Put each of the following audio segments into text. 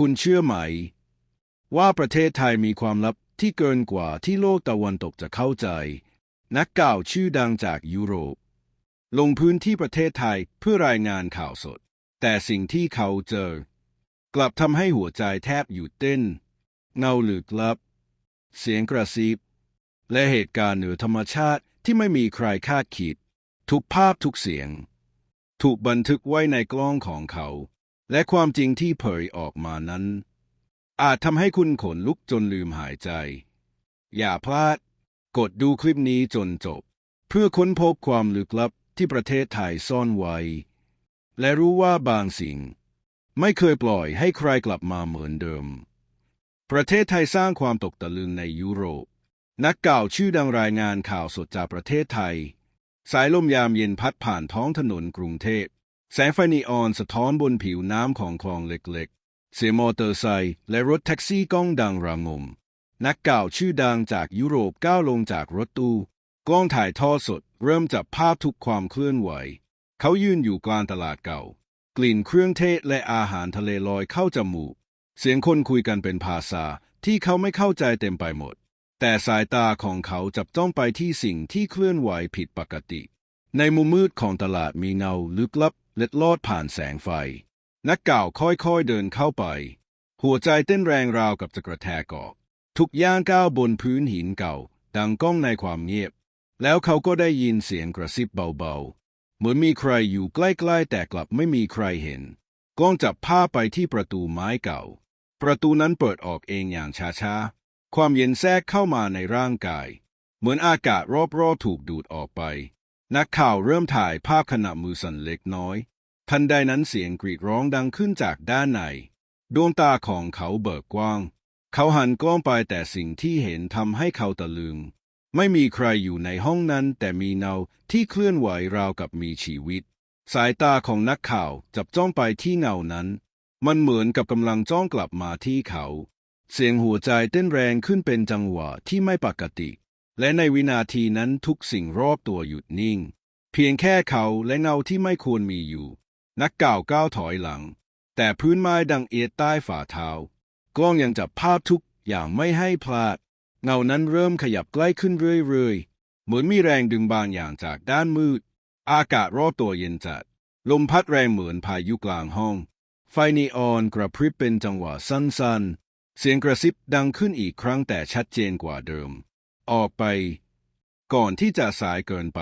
คุณเชื่อไหม ว่าประเทศไทยมีความลับที่เกินกว่าที่โลกตะวันตกจะเข้าใจ นักข่าวชื่อดังจากยุโรป ลงพื้นที่ประเทศไทยเพื่อรายงานข่าวสด แต่สิ่งที่เขาเจอ กลับทำให้หัวใจแทบหยุดเต้น เงาลึกลับ เสียงกระซิบ และเหตุการณ์เหนือธรรมชาติที่ไม่มีใครคาดคิด ทุกภาพทุกเสียง ถูกบันทึกไว้ในกล้องของเขา และความจริงที่เผยออกมานั้น อาจทำให้คุณขนลุกจนลืมหายใจ อย่าพลาด กดดูคลิปนี้จนจบ เพื่อค้นพบความลึกลับที่ประเทศไทยซ่อนไว้ และรู้ว่าบางสิ่ง ไม่เคยปล่อยให้ใครกลับมาเหมือนเดิม ประเทศไทยสร้างความตกตะลึงในยุโรป นักข่าวชื่อดังรายงานข่าวสดจากประเทศไทย สายลมยามเย็นพัดผ่านท้องถนนกรุงเทพ แสงไฟนีออนสะท้อนบนผิวน้ำของคลองเล็กๆ เสียงมอเตอร์ไซค์และรถแท็กซี่ก้องดังระงม นักข่าวชื่อดังจากยุโรปก้าวลงจากรถตู้กล้องถ่ายทอดสด เริ่มจับภาพทุกความเคลื่อนไหว เขายืนอยู่กลางตลาดเก่า กลิ่นเครื่องเทศและอาหารทะเลลอยเข้าจมูก เสียงคนคุยกันเป็นภาษาที่เขาไม่เข้าใจเต็มไปหมด แต่สายตาของเขาจับจ้องไปที่สิ่งที่เคลื่อนไหวผิดปกติ ในมุมมืดของตลาดมีเงาลึกลับ เล็ดลอดผ่านแสงไฟ นักก่าวค่อยๆเดินเข้าไป หัวใจเต้นแรงราวกับจะกระแทกออกทุกย่างก้าวบนพื้นหินเก่า ดังก้องในความเงียบ แล้วเขาก็ได้ยินเสียงกระซิบเบาๆ เหมือนมีใครอยู่ใกล้ๆ แต่กลับไม่มีใครเห็น กล้องจับภาพไปที่ประตูไม้เก่า ประตูนั้นเปิดออกเองอย่างช้าๆ ความเย็นแทรกเข้ามาในร่างกาย เหมือนอากาศรอบๆ ถูกดูดออกไป นักข่าวเริ่มถ่ายภาพขณะมือสั่นเล็กน้อย ทันใดนั้นเสียงกรีดร้องดังขึ้นจากด้านใน ดวงตาของเขาเบิกกว้าง เขาหันกล้องไปแต่สิ่งที่เห็นทำให้เขาตะลึง ไม่มีใครอยู่ในห้องนั้นแต่มีเงาที่เคลื่อนไหวราวกับมีชีวิต สายตาของนักข่าวจับจ้องไปที่เงานั้น มันเหมือนกับกำลังจ้องกลับมาที่เขา เสียงหัวใจเต้นแรงขึ้นเป็นจังหวะที่ไม่ปกติ และในวินาทีนั้นทุกสิ่งรอบตัวหยุดนิ่ง เพียงแค่เขาและเงาที่ไม่ควรมีอยู่ นักก่าวก้าวถอยหลัง แต่พื้นไม้ดังเอียดใต้ฝ่าเท้ากล้องยังจับภาพทุกอย่างไม่ให้พลาด เงานั้นเริ่มขยับใกล้ขึ้นเรื่อยๆ เหมือนมีแรงดึงบางอย่างจากด้านมืด อากาศรอบตัวเย็นจัด ลมพัดแรงเหมือนพายุกลางห้อง ไฟนีออนกระพริบเป็นจังหวะสั้นๆ เสียงกระซิบดังขึ้นอีกครั้งแต่ชัดเจนกว่าเดิม ออกไป ก่อนที่จะสายเกินไป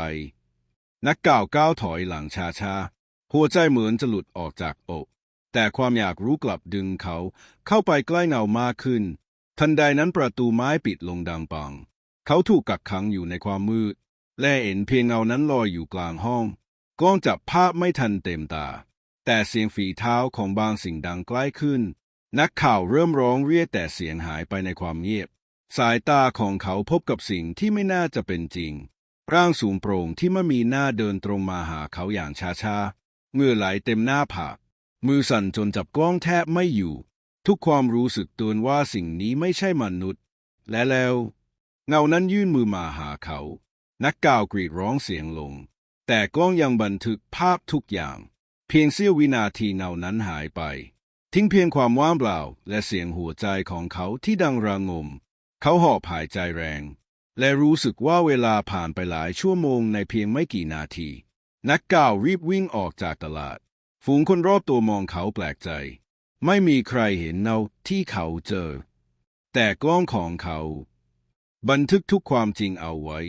นักก่าวก้าวถอยหลังช้าๆ หัวใจเหมือนจะหลุดออกจากอก แต่ความอยากรู้กลับดึงเขา เข้าไปใกล้เงามากขึ้น ทันใดนั้นประตูไม้ปิดลงดังปัง เขาถูกกักขังอยู่ในความมืด และเห็นเพียงเงานั้นลอยอยู่กลางห้อง กล้องจับภาพไม่ทันเต็มตา แต่เสียงฝีเท้าของบางสิ่งดังใกล้ขึ้น นักข่าวเริ่มร้องเรียกแต่เสียงหายไปในความเงียบ สายตาของเขาพบกับสิ่งที่ไม่น่าจะเป็นจริง ร่างสูงโปร่งที่ไม่มีหน้าเดินตรงมาหาเขาอย่างช้าๆเหงื่อไหลเต็มหน้าผาก มือสั่นจนจับกล้องแทบไม่อยู่ ทุกความรู้สึกตือนว่าสิ่งนี้ไม่ใช่มนุษย์ และแล้ว เงานั้นยื่นมือมาหาเขา นักก่าวกรีดร้องเสียงลง แต่กล้องยังบันทึกภาพทุกอย่าง เพียงเสี้ยววินาทีเงานั้นหายไป ทิ้งเพียงความว่างเปล่า และเสียงหัวใจของเขาที่ดังระงม เขาหอบหายใจแรง และรู้สึกว่าเวลาผ่านไปหลายชั่วโมงในเพียงไม่กี่นาที นักก่าวรีบวิ่งออกจากตลาด ฝูงคนรอบตัวมองเขาแปลกใจ ไม่มีใครเห็นเงาที่เขาเจอ แต่กล้องของเขา บันทึกทุกความจริงเอาไว้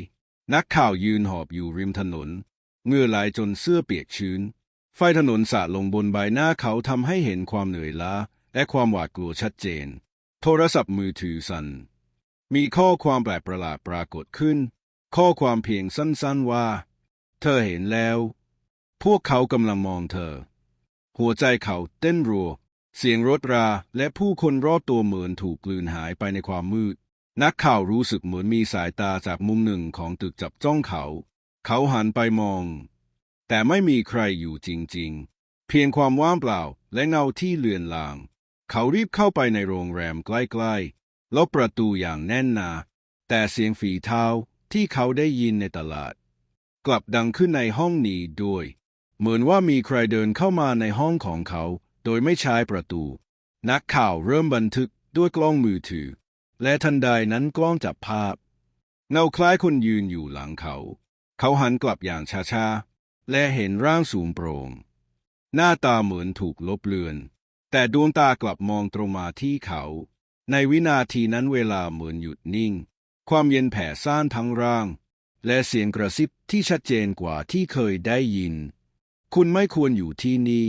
นักข่าวยืนหอบอยู่ริมถนนเหงื่อไหลจนเสื้อเปียกชื้น ไฟถนนสาดลงบนใบหน้าเขาทำให้เห็นความเหนื่อยล้า และความหวาดกลัวชัดเจน โทรศัพท์มือถือสั่น มีข้อความแปลกประหลาดปรากฏขึ้น ข้อความเพียงสั้นๆว่า เธอเห็นแล้ว พวกเขากำลังมองเธอ หัวใจเขาเต้นรัว เสียงรถราและผู้คนรอบตัวเหมือนถูกกลืนหายไปในความมืด นักข่าวรู้สึกเหมือนมีสายตาจากมุมหนึ่งของตึกจับจ้องเขา เขาหันไปมอง แต่ไม่มีใครอยู่จริงๆ เพียงความว่างเปล่าและเงาที่เลือนลาง เขารีบเข้าไปในโรงแรมใกล้ๆ ล็อกประตูอย่างแน่นหนา แต่เสียงฝีเท้าที่เขาได้ยินในตลาด กลับดังขึ้นในห้องนี้ด้วย เหมือนว่ามีใครเดินเข้ามาในห้องของเขา โดยไม่ใช้ประตู นักข่าวเริ่มบันทึกด้วยกล้องมือถือ และทันใดนั้นกล้องจับภาพ เงาคล้ายคนยืนอยู่หลังเขา เขาหันกลับอย่างช้าๆ และเห็นร่างสูงโปร่ง หน้าตาเหมือนถูกลบเลือน แต่ดวงตากลับมองตรงมาที่เขา ในวินาทีนั้นเวลาเหมือนหยุดนิ่ง ความเย็นแผ่ซ่านทั้งร่าง และเสียงกระซิบที่ชัดเจนกว่าที่เคยได้ยิน คุณไม่ควรอยู่ที่นี่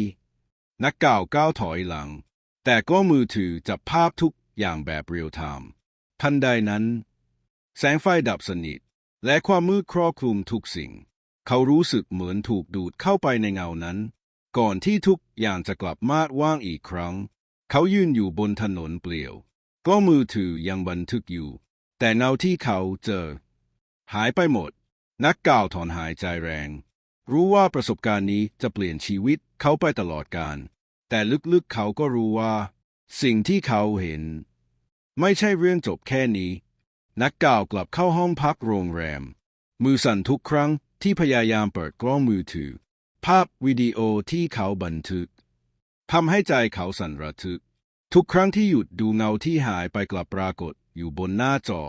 นักก่าวก้าวถอยหลัง แต่ก็มือถือจับภาพทุกอย่างแบบเรียลไทม์ทันใดนั้น แสงไฟดับสนิท และความมืดครอบคลุมทุกสิ่ง เขารู้สึกเหมือนถูกดูดเข้าไปในเงานั้น ก่อนที่ทุกอย่างจะกลับมาดว่างอีกครั้ง เขายืนอยู่บนถนนเปลี่ยว ก็มือถือยังบันทึกอยู่ แต่เงาที่เขาเจอ หายไปหมด นักก่าวถอนหายใจแรง รู้ว่าประสบการณ์นี้จะเปลี่ยนชีวิตเขาไปตลอดกาลแต่ลึกๆเขาก็รู้ว่า สิ่งที่เขาเห็น ไม่ใช่เรื่องจบแค่นี้ นักก่าวกลับเข้าห้องพักโรงแรม มือสั่นทุกครั้งที่พยายามเปิดกล้องมือถือ ภาพวิดีโอที่เขาบันทึกทำให้ใจเขาสั่นระทึก ทุกครั้งที่หยุดดูเงาที่หายไปกลับปรากฏอยู่บนหน้าจอ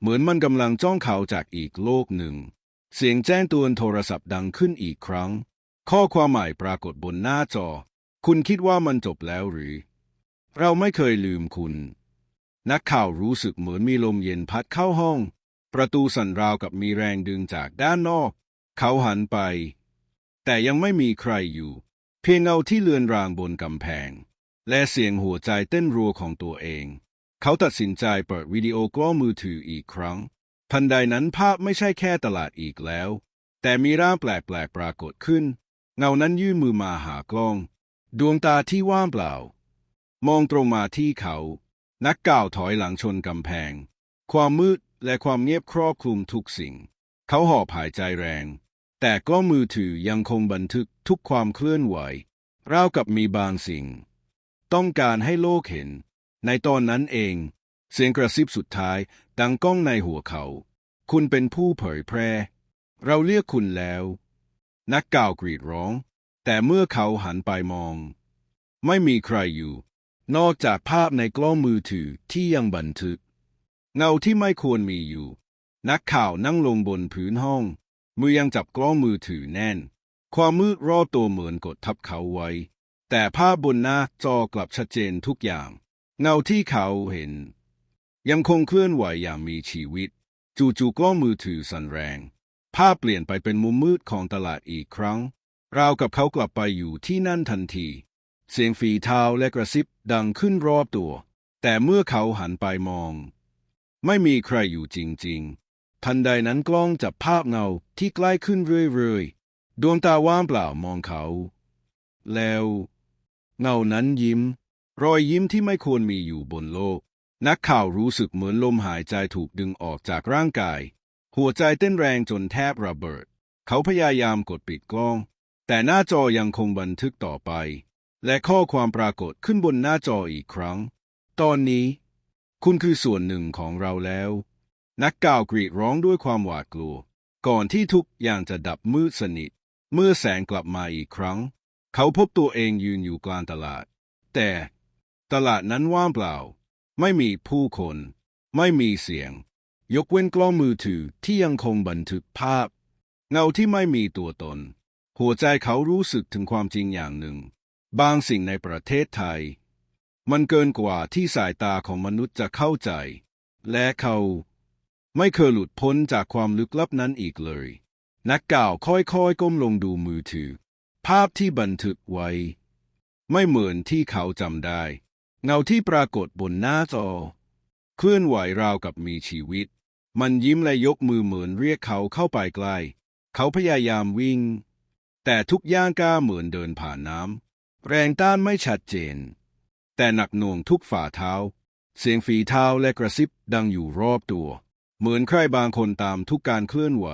เหมือนมันกำลังจ้องเขาจากอีกโลกหนึ่ง เสียงแจ้งเตือนโทรศัพท์ดังขึ้นอีกครั้ง ข้อความใหม่ปรากฏบนหน้าจอ คุณคิดว่ามันจบแล้วหรือ เราไม่เคยลืมคุณ นักข่าวรู้สึกเหมือนมีลมเย็นพัดเข้าห้อง ประตูสั่นราวกับมีแรงดึงจากด้านนอก เขาหันไป แต่ยังไม่มีใครอยู่ เพียงเงาที่เลือนรางบนกำแพง และเสียงหัวใจเต้นรัวของตัวเอง เขาตัดสินใจเปิดวิดีโอกล้องมือถืออีกครั้ง ทันใดนั้นภาพไม่ใช่แค่ตลาดอีกแล้ว แต่มีร่างแปลกๆปรากฏขึ้น เงานั้นยื่นมือมาหากล้อง ดวงตาที่ว่างเปล่า มองตรงมาที่เขา นักก่าวถอยหลังชนกำแพง ความมืดและความเงียบครอบคลุมทุกสิ่ง เขาหอบหายใจแรง แต่ก็มือถือยังคงบันทึกทุกความเคลื่อนไหวราวกับมีบางสิ่ง ต้องการให้โลกเห็น ในตอนนั้นเอง เสียงกระซิบสุดท้ายดังก้องในหัวเขา คุณเป็นผู้เผยแพร่ เราเรียกคุณแล้ว นักก่าวกรีดร้อง แต่เมื่อเขาหันไปมอง ไม่มีใครอยู่ นอกจากภาพในกล้องมือถือที่ยังบันทึก เงาที่ไม่ควรมีอยู่ นักข่าวนั่งลงบนพื้นห้อง มือยังจับกล้องมือถือแน่น ความมืดรอบตัวเหมือนกดทับเขาไว้ แต่ภาพบนหน้าจอกลับชัดเจนทุกอย่าง เงาที่เขาเห็น ยังคงเคลื่อนไหวอย่างมีชีวิต จู่ๆกล้องมือถือสั่นแรง ภาพเปลี่ยนไปเป็นมุมมืดของตลาดอีกครั้ง ราวกับเขากลับไปอยู่ที่นั่นทันที เสียงฝีเท้าและกระซิบดังขึ้นรอบตัว แต่เมื่อเขาหันไปมอง ไม่มีใครอยู่จริง ๆ ทันใดนั้นกล้องจับภาพเงาที่ใกล้ขึ้นเรื่อยๆดวงตาว่างเปล่ามองเขา แล้ว เงานั้นยิ้ม รอยยิ้มที่ไม่ควรมีอยู่บนโลก นักข่าวรู้สึกเหมือนลมหายใจถูกดึงออกจากร่างกาย หัวใจเต้นแรงจนแทบระเบิด เขาพยายามกดปิดกล้อง แต่หน้าจอยังคงบันทึกต่อไป และข้อความปรากฏขึ้นบนหน้าจออีกครั้ง ตอนนี้ คุณคือส่วนหนึ่งของเราแล้ว นักก่าวกรีดร้องด้วยความหวาดกลัว ก่อนที่ทุกอย่างจะดับมืดสนิท เมื่อแสงกลับมาอีกครั้ง เขาพบตัวเองยืนอยู่กลางตลาด แต่ตลาดนั้นว่างเปล่า ไม่มีผู้คน ไม่มีเสียง ยกเว้นกล้องมือถือที่ยังคงบันทึกภาพ เงาที่ไม่มีตัวตน หัวใจเขารู้สึกถึงความจริงอย่างหนึ่ง บางสิ่งในประเทศไทย มันเกินกว่าที่สายตาของมนุษย์จะเข้าใจ และเขาไม่เคยหลุดพ้นจากความลึกลับนั้นอีกเลย นักกล่าวค่อยๆ ก้มลงดูมือถือ ภาพที่บันทึกไว้ ไม่เหมือนที่เขาจำได้ เงาที่ปรากฏบนหน้าจอ เคลื่อนไหวราวกับมีชีวิต มันยิ้มและยกมือเหมือนเรียกเขาเข้าไปใกล้ เขาพยายามวิ่ง แต่ทุกย่างก้าวเหมือนเดินผ่านน้ำแรงต้านไม่ชัดเจน แต่หนักหน่วงทุกฝ่าเท้า เสียงฝีเท้าและกระซิบดังอยู่รอบตัว เหมือนใครบางคนตามทุกการเคลื่อนไหว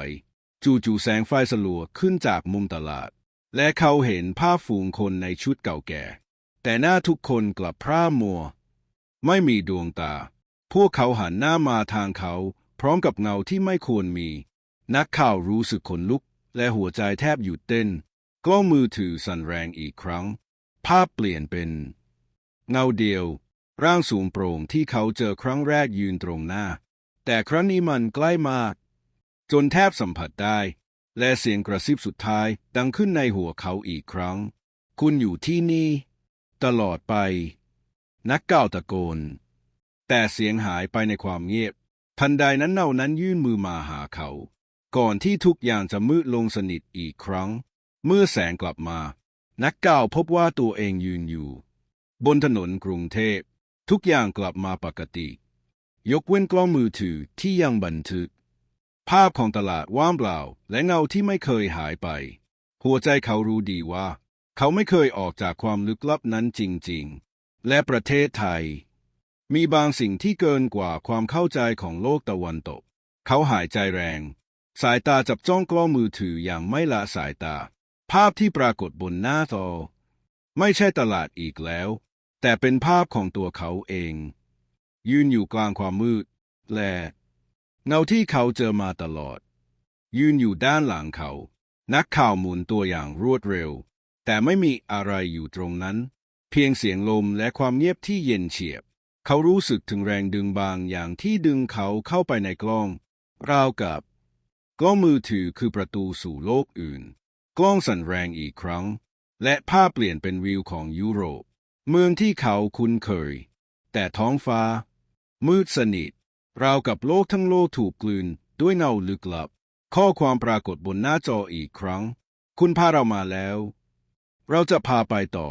จู่ๆแสงไฟสลัวขึ้นจากมุมตลาด และเขาเห็นภาพฝูงคนในชุดเก่าแก่ แต่หน้าทุกคนกลับพร่ามัว ไม่มีดวงตา พวกเขาหันหน้ามาทางเขา พร้อมกับเงาที่ไม่ควรมี นักข่าวรู้สึกขนลุก และหัวใจแทบหยุดเต้น กล้องมือถือสั่นแรงอีกครั้ง ภาพเปลี่ยนเป็น เงาเดียว ร่างสูงโปร่งที่เขาเจอครั้งแรกยืนตรงหน้า แต่ครั้งนี้มันใกล้มาก จนแทบสัมผัสได้ และเสียงกระซิบสุดท้ายดังขึ้นในหัวเขาอีกครั้ง คุณอยู่ที่นี่ ตลอดไป นักก้าวตะโกน แต่เสียงหายไปในความเงียบ ทันใดนั้นเน่านั้นยื่นมือมาหาเขา ก่อนที่ทุกอย่างจะมืดลงสนิทอีกครั้ง เมื่อแสงกลับมา นักก้าวพบว่าตัวเองยืนอยู่ บนถนนกรุงเทพ ทุกอย่างกลับมาปกติ ยกเว้นกล้องมือถือที่ยังบันทึก ภาพของตลาดว่างเปล่า และเงาที่ไม่เคยหายไป หัวใจเขารู้ดีว่า เขาไม่เคยออกจากความลึกลับนั้นจริง ๆ และประเทศไทย มีบางสิ่งที่เกินกว่าความเข้าใจของโลกตะวันตก เขาหายใจแรง สายตาจับจ้องกล้องมือถืออย่างไม่ละสายตา ภาพที่ปรากฏบนหน้าจอไม่ใช่ตลาดอีกแล้ว แต่เป็นภาพของตัวเขาเอง ยืนอยู่กลางความมืด และ เงาที่เขาเจอมาตลอด ยืนอยู่ด้านหลังเขา นักข่าวหมุนตัวอย่างรวดเร็ว แต่ไม่มีอะไรอยู่ตรงนั้น เพียงเสียงลมและความเงียบที่เย็นเฉียบ เขารู้สึกถึงแรงดึงบางอย่างที่ดึงเขาเข้าไปในกล้องราวกับ กล้องมือถือคือประตูสู่โลกอื่น กล้องสั่นแรงอีกครั้ง และภาพเปลี่ยนเป็นวิวของยุโรป เมืองที่เขาคุ้นเคย แต่ท้องฟ้า มืดสนิท ราวกับโลกทั้งโลกถูกกลืนด้วยเงาลึกลับ ข้อความปรากฏบนหน้าจออีกครั้ง คุณพาเรามาแล้ว เราจะพาไปต่อ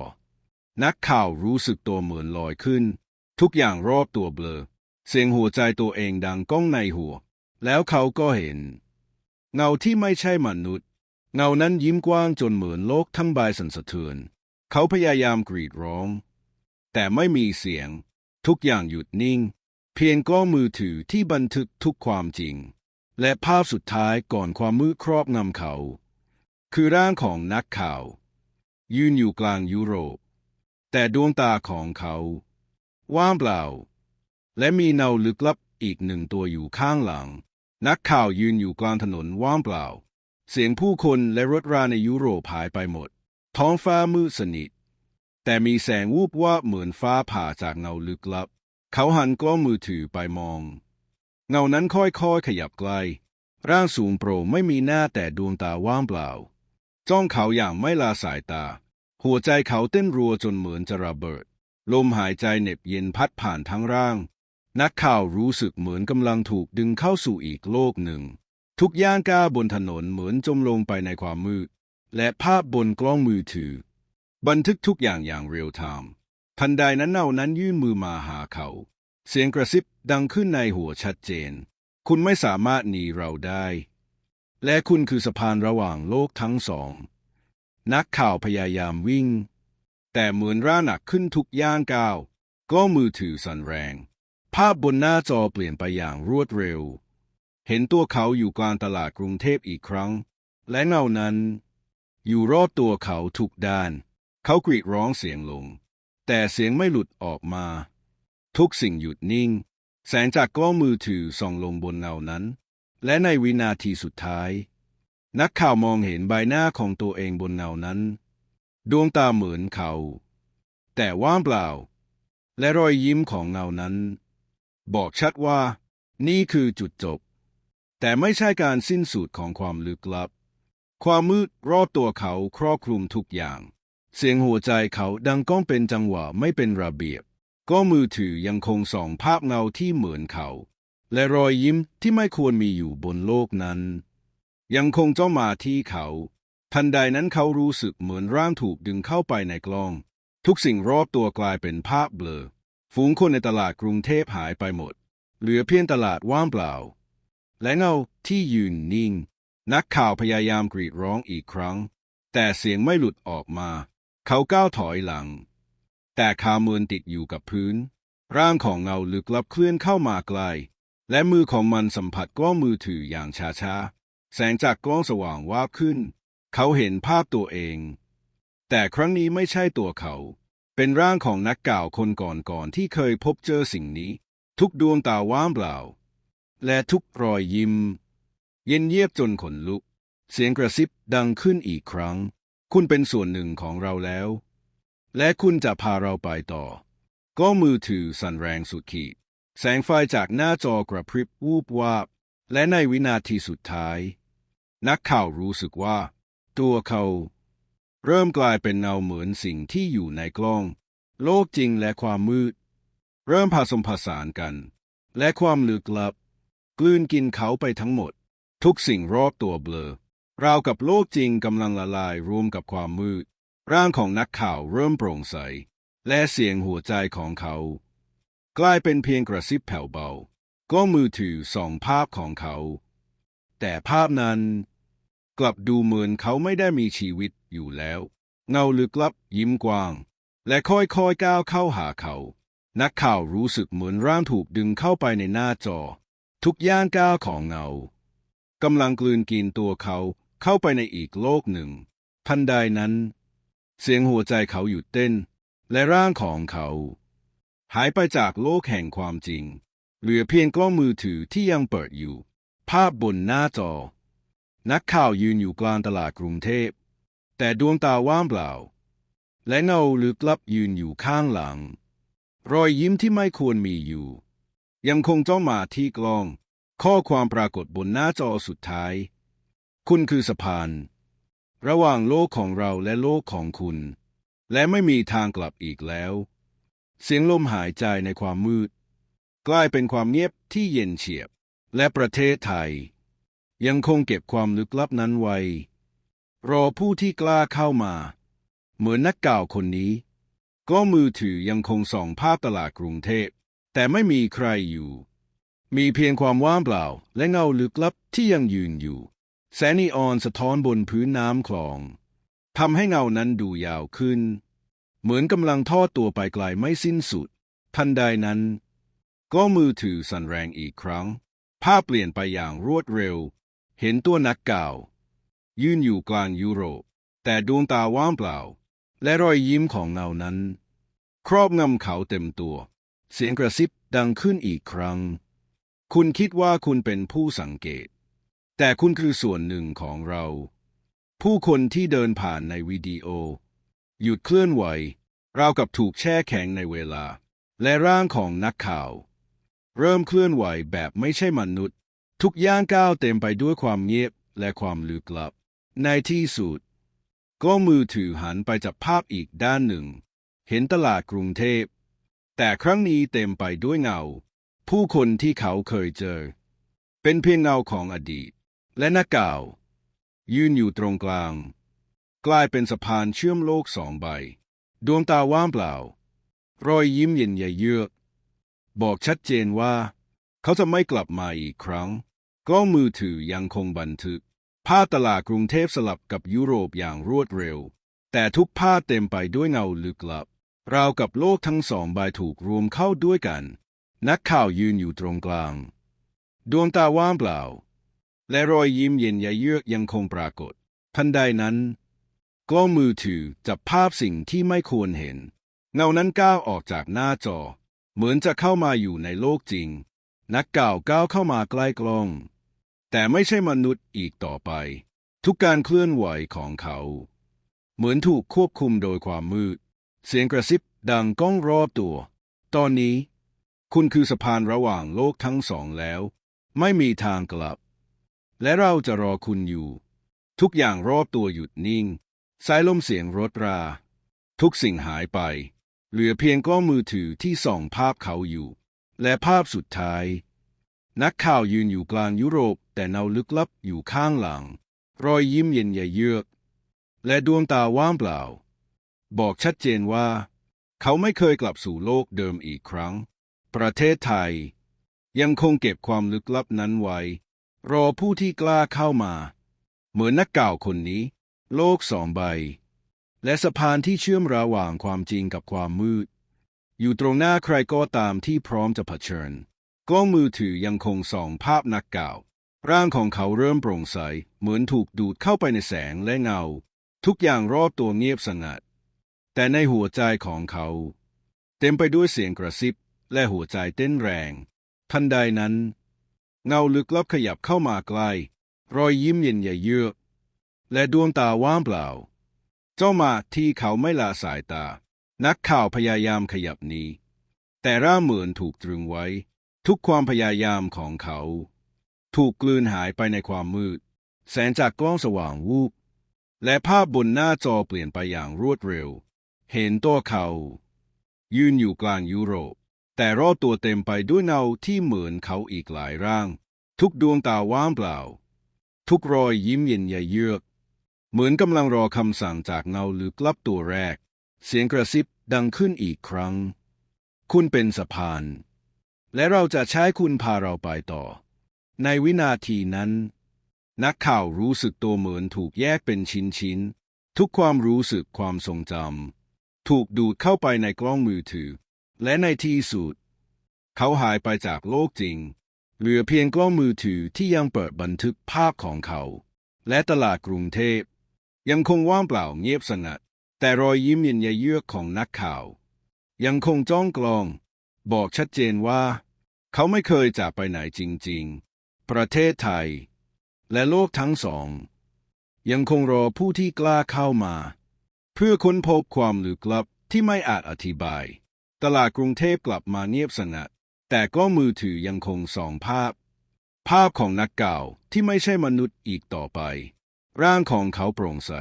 นักข่าวรู้สึกตัวเหมือนลอยขึ้น ทุกอย่างรอบตัวเบลอ เสียงหัวใจตัวเองดังก้องในหัว แล้วเขาก็เห็น เงาที่ไม่ใช่มนุษย์ เงานั้นยิ้มกว้างจนเหมือนโลกทั้งใบสั่นสะเทือน เขาพยายามกรีดร้อง แต่ไม่มีเสียง ทุกอย่างหยุดนิ่ง เพียงกล้องมือถือที่บันทึกทุกความจริง และภาพสุดท้ายก่อนความมืดครอบงำเขา คือร่างของนักข่าว ยืนอยู่กลางยุโรป แต่ดวงตาของเขา ว่างเปล่า และมีเงาลึกลับอีกหนึ่งตัวอยู่ข้างหลัง นักข่าวยืนอยู่กลางถนนว่างเปล่า เสียงผู้คนและรถราในยุโรปหายไปหมด ท้องฟ้ามืดสนิท แต่มีแสงวูบวาบเหมือนฟ้าผ่าจากเงาลึกลับ เขาหันกล้องมือถือไปมอง เงานั้นค่อยๆขยับใกล้ร่างสูงโปร่งไม่มีหน้าแต่ดวงตาว่างเปล่า จ้องเขาอย่างไม่ลาสายตา หัวใจเขาเต้นรัวจนเหมือนจะระเบิด ลมหายใจเหน็บเย็นพัดผ่านทั้งร่าง นักข่าวรู้สึกเหมือนกำลังถูกดึงเข้าสู่อีกโลกหนึ่ง ทุกย่างก้าวบนถนนเหมือนจมลงไปในความมืด และภาพบนกล้องมือถือ บันทึกทุกอย่างอย่างเรียลไทม์ ทันใดนั้นเน่านั้นยื่นมือมาหาเขา เสียงกระซิบดังขึ้นในหัวชัดเจน คุณไม่สามารถหนีเราได้ และคุณคือสะพานระหว่างโลกทั้งสอง นักข่าวพยายามวิ่ง แต่เหมือนร่าหนักขึ้นทุกย่างก้าว ก็มือถือสั่นแรง ภาพบนหน้าจอเปลี่ยนไปอย่างรวดเร็ว เห็นตัวเขาอยู่กลางตลาดกรุงเทพอีกครั้ง และเงานั้น อยู่รอบตัวเขาทุกด้าน เขากรีดร้องเสียงลง แต่เสียงไม่หลุดออกมา ทุกสิ่งหยุดนิ่ง แสงจากกล้องมือถือส่องลงบนเงานั้น และในวินาทีสุดท้าย นักข่าวมองเห็นใบหน้าของตัวเองบนเงานั้น ดวงตาเหมือนเขา แต่ว่างเปล่า และรอยยิ้มของเงานั้น บอกชัดว่า นี่คือจุดจบ แต่ไม่ใช่การสิ้นสุดของความลึกลับ ความมืดรอบตัวเขาครอบคลุมทุกอย่าง เสียงหัวใจเขาดังก้องเป็นจังหวะไม่เป็นระเบียบ ก็มือถือยังคงส่องภาพเงาที่เหมือนเขา และรอยยิ้มที่ไม่ควรมีอยู่บนโลกนั้น ยังคงจ้องมาที่เขา ทันใดนั้นเขารู้สึกเหมือนร่างถูกดึงเข้าไปในกล้อง ทุกสิ่งรอบตัวกลายเป็นภาพเบลอ ฝูงคนในตลาดกรุงเทพหายไปหมด เหลือเพียงตลาดว่างเปล่า และเงาที่ยืนนิ่ง นักข่าวพยายามกรีดร้องอีกครั้ง แต่เสียงไม่หลุดออกมา เขาก้าวถอยหลัง แต่ขามือติดอยู่กับพื้น ร่างของเงาลึกลับเคลื่อนเข้ามาใกล และมือของมันสัมผัสกล้องมือถืออย่างช้าๆ แสงจากกล้องสว่างวาบขึ้น เขาเห็นภาพตัวเอง แต่ครั้งนี้ไม่ใช่ตัวเขา เป็นร่างของนักก่าวคนก่อนๆที่เคยพบเจอสิ่งนี้ ทุกดวงตาว่างเปล่า และทุกรอยยิ้ม เย็นเยียบจนขนลุก เสียงกระซิบดังขึ้นอีกครั้ง คุณเป็นส่วนหนึ่งของเราแล้ว และคุณจะพาเราไปต่อ ก็มือถือสั่นแรงสุดขีด แสงไฟจากหน้าจอกระพริบวูบวาบ และในวินาทีสุดท้าย นักข่าวรู้สึกว่า ตัวเขา เริ่มกลายเป็นเงาเหมือนสิ่งที่อยู่ในกล้อง โลกจริงและความมืด เริ่มผสมผสานกัน และความลึกลับ กลืนกินเขาไปทั้งหมด ทุกสิ่งรอบตัวเบลอ ราวกับโลกจริงกำลังละลายรวมกับความมืด ร่างของนักข่าวเริ่มโปร่งใส และเสียงหัวใจของเขา กลายเป็นเพียงกระซิบแผ่วเบา ก็มือถือส่องภาพของเขา แต่ภาพนั้น กลับดูเหมือนเขาไม่ได้มีชีวิตอยู่แล้ว เงาลึกลับยิ้มกว้าง และค่อยๆก้าวเข้าหาเขา นักข่าวรู้สึกเหมือนร่างถูกดึงเข้าไปในหน้าจอ ทุกย่างก้าวของเงากำลังกลืนกินตัวเขา เข้าไปในอีกโลกหนึ่ง ทันใดนั้น เสียงหัวใจเขาหยุดเต้น และร่างของเขา หายไปจากโลกแห่งความจริง เหลือเพียงกล้องมือถือที่ยังเปิดอยู่ ภาพบนหน้าจอ นักข่าวยืนอยู่กลางตลาดกรุงเทพ แต่ดวงตาว่างเปล่า และเงาลึกลับยืนอยู่ข้างหลัง รอยยิ้มที่ไม่ควรมีอยู่ ยังคงจ้องมาที่กล้อง ข้อความปรากฏบนหน้าจอสุดท้าย คุณคือสะพาน ระหว่างโลกของเราและโลกของคุณ และไม่มีทางกลับอีกแล้ว เสียงลมหายใจในความมืด กลายเป็นความเงียบที่เย็นเฉียบ และประเทศไทย ยังคงเก็บความลึกลับนั้นไว้ รอผู้ที่กล้าเข้ามา เหมือนนักก่าวคนนี้ ก็มือถือยังคงส่องภาพตลาดกรุงเทพ แต่ไม่มีใครอยู่ มีเพียงความว่างเปล่าและเงาลึกลับที่ยังยืนอยู่ แสงนีออนสะท้อนบนพื้นน้ำคลองทำให้เงานั้นดูยาวขึ้น เหมือนกำลังทอดตัวไปไกลไม่สิ้นสุด ทันใดนั้น ก็มือถือสั่นแรงอีกครั้ง ภาพเปลี่ยนไปอย่างรวดเร็ว เห็นตัวนักก่าว ยืนอยู่กลางยุโรป แต่ดวงตาว่างเปล่า และรอยยิ้มของเงานั้น ครอบงำเขาเต็มตัว เสียงกระซิบดังขึ้นอีกครั้ง คุณคิดว่าคุณเป็นผู้สังเกต แต่คุณคือส่วนหนึ่งของเรา ผู้คนที่เดินผ่านในวิดีโอ หยุดเคลื่อนไหว ราวกับถูกแช่แข็งในเวลา และร่างของนักข่าว เริ่มเคลื่อนไหวแบบไม่ใช่มนุษย์ ทุกย่างก้าวเต็มไปด้วยความเงียบและความลึกลับ ในที่สุด ก็มือถือหันไปจับภาพอีกด้านหนึ่ง เห็นตลาดกรุงเทพ แต่ครั้งนี้เต็มไปด้วยเงา ผู้คนที่เขาเคยเจอ เป็นเพียงเงาของอดีต และนักก่าวยืนอยู่ตรงกลาง กลายเป็นสะพานเชื่อมโลกสองใบ ดวงตาว่างเปล่า รอยยิ้มเย็นใยเยือก บอกชัดเจนว่า เขาจะไม่กลับมาอีกครั้ง กล้องมือถือยังคงบันทึก ภาพตลาดกรุงเทพสลับกับยุโรปอย่างรวดเร็ว แต่ทุกภาพเต็มไปด้วยเงาลึกลับ ราวกับโลกทั้งสองใบถูกรวมเข้าด้วยกัน นักข่าวยืนอยู่ตรงกลาง ดวงตาว่างเปล่า และรอยยิ้มเย็นใยเยือกยังคงปรากฏ ทันใดนั้นกล้องมือถือจับภาพสิ่งที่ไม่ควรเห็น เงานั้นก้าวออกจากหน้าจอ เหมือนจะเข้ามาอยู่ในโลกจริง นักก่าวก้าวเข้ามาใกล้กล้อง แต่ไม่ใช่มนุษย์อีกต่อไป ทุกการเคลื่อนไหวของเขา เหมือนถูกควบคุมโดยความมืด เสียงกระซิบดังก้องรอบตัว ตอนนี้ คุณคือสะพานระหว่างโลกทั้งสองแล้ว ไม่มีทางกลับ และเราจะรอคุณอยู่ ทุกอย่างรอบตัวหยุดนิ่ง สายลมเสียงรถรา ทุกสิ่งหายไป เหลือเพียงกล้องมือถือที่ส่องภาพเขาอยู่ และภาพสุดท้าย นักข่าวยืนอยู่กลางยุโรป แต่เนาลึกลับอยู่ข้างหลัง รอยยิ้มเย็นใยเยือก และดวงตาว่างเปล่า บอกชัดเจนว่า เขาไม่เคยกลับสู่โลกเดิมอีกครั้ง ประเทศไทย ยังคงเก็บความลึกลับนั้นไว้ รอผู้ที่กล้าเข้ามา เหมือนนักก่าวคนนี้ โลกสองใบ และสะพานที่เชื่อมระหว่างความจริงกับความมืด อยู่ตรงหน้าใครก็ตามที่พร้อมจะเผชิญกล้องมือถือยังคงส่องภาพนักก่าว ร่างของเขาเริ่มโปร่งใส เหมือนถูกดูดเข้าไปในแสงและเงา ทุกอย่างรอบตัวเงียบสงัด แต่ในหัวใจของเขา เต็มไปด้วยเสียงกระซิบและหัวใจเต้นแรง ทันใดนั้น เงาลึกลับขยับเข้ามาใกล้ รอยยิ้มเย็นใยเยือก และดวงตาว่างเปล่า เจ้ามาที่เขาไม่ละสายตา นักข่าวพยายามขยับหนีแต่ร่าเหมือนถูกตรึงไว้ ทุกความพยายามของเขา ถูกกลืนหายไปในความมืด แสงจากกล้องสว่างวูบและภาพบนหน้าจอเปลี่ยนไปอย่างรวดเร็ว เห็นตัวเขา ยืนอยู่กลางยุโรป แต่รอบตัวเต็มไปด้วยเงาที่เหมือนเขาอีกหลายร่าง ทุกดวงตาว่างเปล่า ทุกรอยยิ้มเย็นใยเยือก เหมือนกำลังรอคำสั่งจากเงาลึกลับตัวแรก เสียงกระซิบดังขึ้นอีกครั้ง คุณเป็นสะพาน และเราจะใช้คุณพาเราไปต่อ ในวินาทีนั้น นักข่าวรู้สึกตัวเหมือนถูกแยกเป็นชิ้นๆทุกความรู้สึกความทรงจำถูกดูดเข้าไปในกล้องมือถือ และในที่สุด เขาหายไปจากโลกจริง เหลือเพียงกล้องมือถือที่ยังเปิดบันทึกภาพของเขา และตลาดกรุงเทพ ยังคงว่างเปล่าเงียบสงัด แต่รอยยิ้มเย็นเยือกของนักข่าว ยังคงจ้องกลอง บอกชัดเจนว่า เขาไม่เคยจากไปไหนจริง ๆ ประเทศไทย และโลกทั้งสอง ยังคงรอผู้ที่กล้าเข้ามา เพื่อค้นพบความลึกลับที่ไม่อาจอธิบาย ตลาดกรุงเทพกลับมาเงียบสงัด แต่ก็มือถือยังคงส่องภาพ ภาพของนักเก่าที่ไม่ใช่มนุษย์อีกต่อไป ร่างของเขาโปร่งใส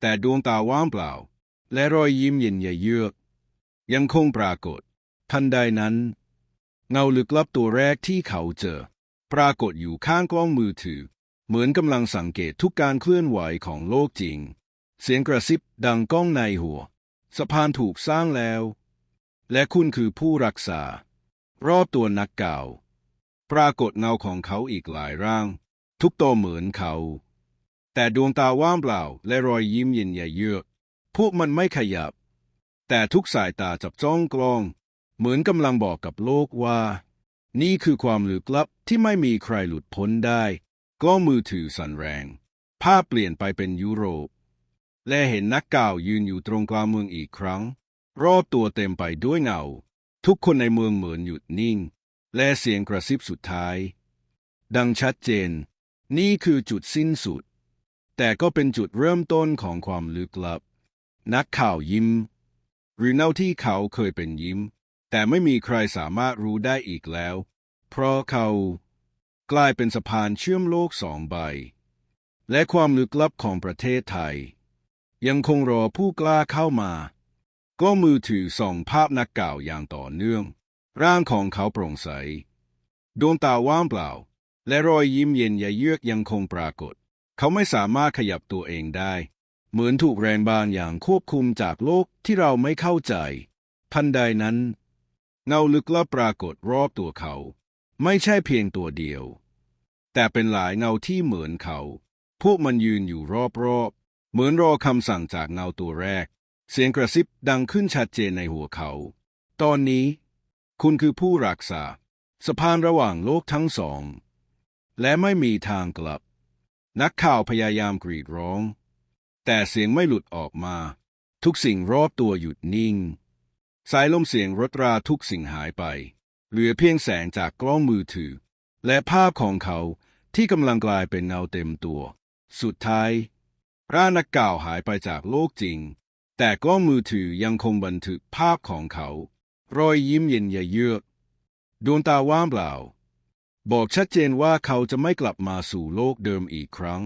แต่ดวงตาว่างเปล่า และรอยยิ้มเย็นเยือก ยังคงปรากฏ ทันใดนั้น เงาลึกลับตัวแรกที่เขาเจอ ปรากฏอยู่ข้างกล้องมือถือ เหมือนกำลังสังเกตทุกการเคลื่อนไหวของโลกจริง เสียงกระซิบดังก้องในหัวสะพานถูกสร้างแล้ว และคุณคือผู้รักษา รอบตัวนักก่าว ปรากฏเงาของเขาอีกหลายร่าง ทุกตัวเหมือนเขา แต่ดวงตาว่างเปล่า และรอยยิ้มเย็นใยเยือกพวกมันไม่ขยับ แต่ทุกสายตาจับจ้องกล้อง เหมือนกำลังบอกกับโลกว่า นี่คือความลึกลับที่ไม่มีใครหลุดพ้นได้กล้องมือถือสั่นแรง ภาพเปลี่ยนไปเป็นยุโรป และเห็นนักก่าวยืนอยู่ตรงกลางเมืองอีกครั้ง รอบตัวเต็มไปด้วยเงา ทุกคนในเมืองเหมือนหยุดนิ่ง และเสียงกระซิบสุดท้าย ดังชัดเจน นี่คือจุดสิ้นสุด แต่ก็เป็นจุดเริ่มต้นของความลึกลับ นักข่าวยิ้ม หรือเน่าที่เขาเคยเป็นยิ้ม แต่ไม่มีใครสามารถรู้ได้อีกแล้ว เพราะเขากลายเป็นสะพานเชื่อมโลกสองใบ และความลึกลับของประเทศไทย ยังคงรอผู้กล้าเข้ามา ก็มือถือส่องภาพนักก่าวอย่างต่อเนื่อง ร่างของเขาโปร่งใส ดวงตาว่างเปล่า และรอยยิ้มเย็นยเยือกยังคงปรากฏ เขาไม่สามารถขยับตัวเองได้ เหมือนถูกแรงบางอย่างควบคุมจากโลกที่เราไม่เข้าใจทันใดนั้น เงาลึกลับปรากฏรอบตัวเขา ไม่ใช่เพียงตัวเดียว แต่เป็นหลายเงาที่เหมือนเขา พวกมันยืนอยู่รอบๆ เหมือนรอคำสั่งจากเงาตัวแรก เสียงกระซิบดังขึ้นชัดเจนในหัวเขา ตอนนี้ คุณคือผู้รักษา สะพานระหว่างโลกทั้งสอง และไม่มีทางกลับ นักข่าวพยายามกรีดร้อง แต่เสียงไม่หลุดออกมา ทุกสิ่งรอบตัวหยุดนิ่ง สายลมเสียงรถราทุกสิ่งหายไป เหลือเพียงแสงจากกล้องมือถือ และภาพของเขาที่กำลังกลายเป็นเงาเต็มตัว สุดท้ายร่างนักก่าวหายไปจากโลกจริง แต่กล้องมือถือยังคงบันทึกภาพของเขา รอยยิ้มเย็นยเยือกดวงตาว่างเปล่า บอกชัดเจนว่าเขาจะไม่กลับมาสู่โลกเดิมอีกครั้ง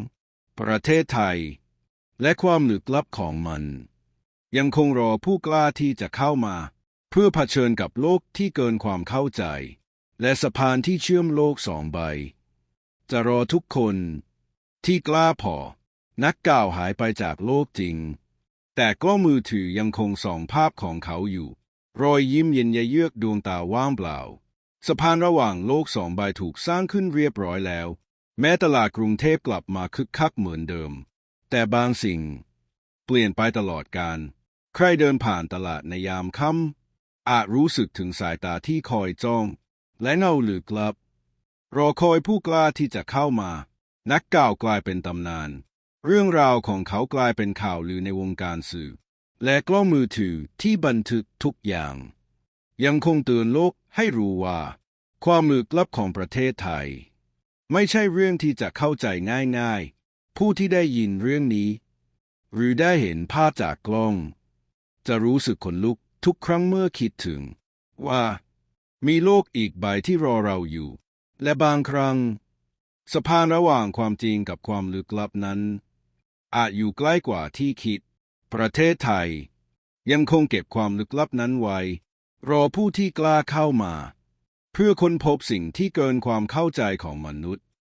ประเทศไทย และความลึกลับของมัน ยังคงรอผู้กล้าที่จะเข้ามา เพื่อเผชิญกับโลกที่เกินความเข้าใจ และสะพานที่เชื่อมโลกสองใบ จะรอทุกคนที่กล้าพอ นักกล่าวหายไปจากโลกจริง แต่กล้องมือถือยังคงส่องภาพของเขาอยู่ รอยยิ้มเย็นยเยือกดวงตาว่างเปล่า สะพานระหว่างโลกสองใบถูกสร้างขึ้นเรียบร้อยแล้ว แม้ตลาดกรุงเทพกลับมาคึกคักเหมือนเดิม แต่บางสิ่ง เปลี่ยนไปตลอดการ ใครเดินผ่านตลาดในยามค่ำอาจรู้สึกถึงสายตาที่คอยจ้อง และเงาลึกลับ รอคอยผู้กล้าที่จะเข้ามา นักก่าวกลายเป็นตำนาน เรื่องราวของเขากลายเป็นข่าวลือในวงการสื่อ และกล้องมือถือที่บันทึกทุกอย่าง ยังคงเตือนโลกให้รู้ว่า ความลึกลับของประเทศไทย ไม่ใช่เรื่องที่จะเข้าใจง่ายๆ ผู้ที่ได้ยินเรื่องนี้ หรือได้เห็นภาพจากกล้อง จะรู้สึกขนลุกทุกครั้งเมื่อคิดถึง ว่า มีโลกอีกใบที่รอเราอยู่ และบางครั้งสะพานระหว่างความจริงกับความลึกลับนั้น อาจอยู่ใกล้กว่าที่คิด ประเทศไทย ยังคงเก็บความลึกลับนั้นไว้ รอผู้ที่กล้าเข้ามา เพื่อค้นพบสิ่งที่เกินความเข้าใจของมนุษย์